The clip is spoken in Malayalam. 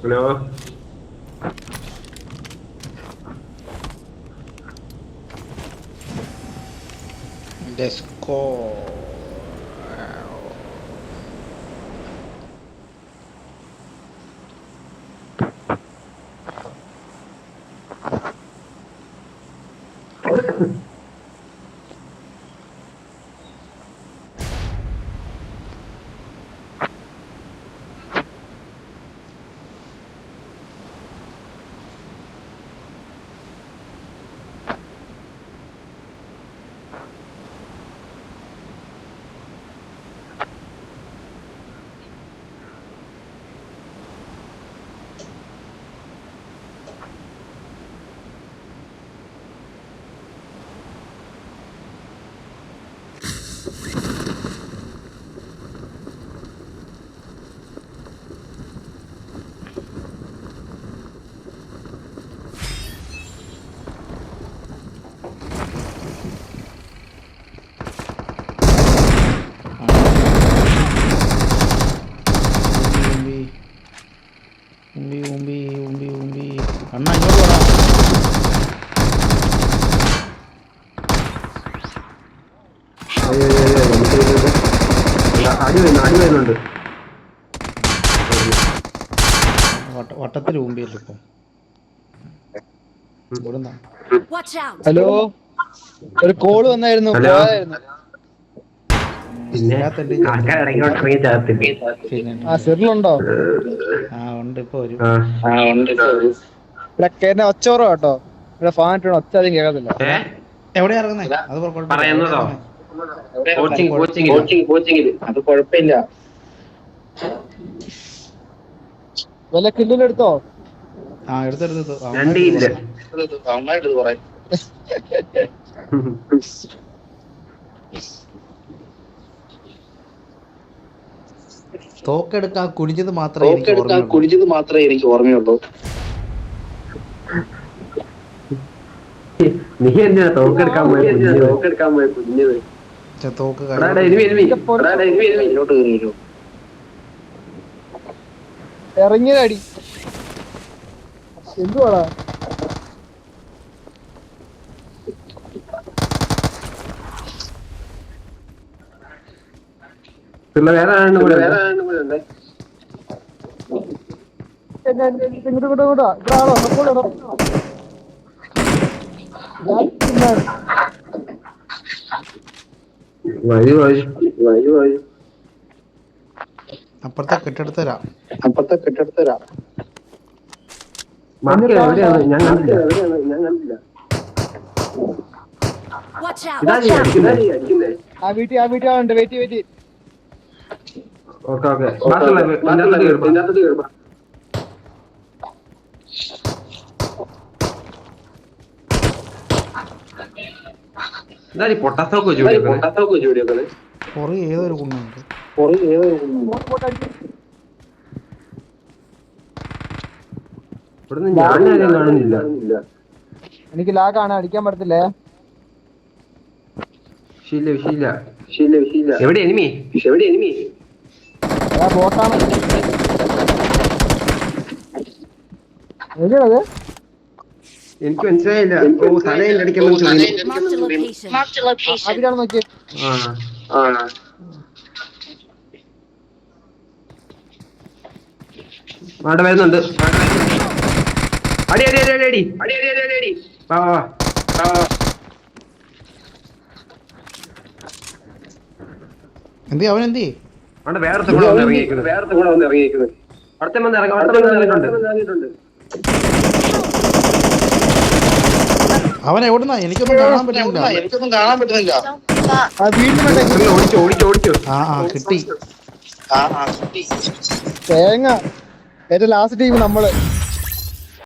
Falei, ó. Desco. Umbi, umbi, umbi, umbi. Anna, ingotu gara. അടി വരുന്നു അടി വരുന്നുണ്ട് വട്ടത്തിൽ ഊമ്പിയല്ലോ ഹലോ? ഒരു കോൾ വന്നായിരുന്നു. ആ സെറിലുണ്ടോ? ആ ഉണ്ട് ഇപ്പൊ ഒരു. ഇവിടെ കേരള ഒച്ചോറോ കേട്ടോ. ഇവിടെ ഫാൻ ഒച്ച അധികം കേൾക്കത്തില്ല. എവിടെയാ ഇറങ്ങുന്നില്ല അത്. പറയുന്നതോ? കോച്ചിങ് കോച്ചിങ് കോച്ചിങ് കോച്ചിങ്ങിൽ അത് കുഴപ്പമില്ല. വല്ല ആ എടുത്തെടുത്ത് രണ്ടില്ല തോക്കെടുക്കാൻ കുനിഞ്ഞത് മാത്രമേ എനിക്ക് തോക്കെടുക്കാൻ കുടിച്ചത് മാത്രമേ എനിക്ക് ഓർമ്മയുള്ളൂ. നീ എന്നാ തോക്കെടുക്കാൻ പോയത്? കുഞ്ഞിത്? തോക്കെടുക്കാൻ പോയ കുഞ്ഞത് തോക്ക് ഇറങ്ങിയതടി എന്തുവാടാ? പിന്നെ വേറെ ആരാണ് വേറെ ആരാണ് കൂടെ ഉണ്ട് ഇങ്ങോട്ട് ഇങ്ങോട്ട് ഇങ്ങോട്ടാ ഇവിടെ ആളോ വഴി വഴി വഴി വഴി. അപ്പുറത്തെ കെട്ടിടത്തരാ. അപ്പുറത്തെ കെട്ടിടത്തരാ. ഞാൻ കണ്ടില്ല. ഞാൻ കണ്ടില്ല. ആ വീട്ടിൽ ആ വീട്ടിൽ ആളുണ്ട്. Wait wait. Okay okay. Thank you. ഇതാടി പൊട്ടാത്തോക്ക് ജോലി പൊട്ടാത്തോക്ക് ജോലി കൊറേ ഏതൊരു കുന്നുണ്ട് കൊറേ ഏതൊരു കുന്നുണ്ട് ഇവിടുന്ന് ഞാൻ ആരെയും കാണുന്നില്ല. എനിക്ക് ലാഗാണ് അടിക്കാൻ പറ്റത്തില്ലേ? ശീല ശീല ശീല ശീല എവിടെ എനിമി എവിടെ എനിമി ബോട്ടാണ് എവിടെയാണത് എനിക്ക് മനസ്സിലായില്ല. ഓ തലയില്ല ആ അവിടെ വരുന്നുണ്ട്. അടി അടി അടി അടി അടി. അടി അടി അടി അടി വാ വാ എന്തി അവൻ എന്തി അവിടെ വേറെ കൂടെ വന്ന് ഇറങ്ങിയിരിക്കുന്നത് വേറെ കൂടെ വന്ന് ഇറങ്ങിയിരിക്കുന്നത് അടുത്ത വന്ന് ഇറങ്ങി അടുത്ത വന്ന് ഇറങ്ങിയിട്ടുണ്ട്. അവൻ എവിടുന്നാ? എനിക്കൊന്നും കാണാൻ പറ്റുന്നില്ല. എനിക്കൊന്നും കാണാൻ പറ്റുന്നില്ല. ഓടിച്ചു ഓടിച്ചു ഓടിച്ചു ആ ആ കിട്ടി. ആ ആ കിട്ടി. തേങ്ങ. ഏറ്റവും ലാസ്റ്റ് ടീം നമ്മൾ.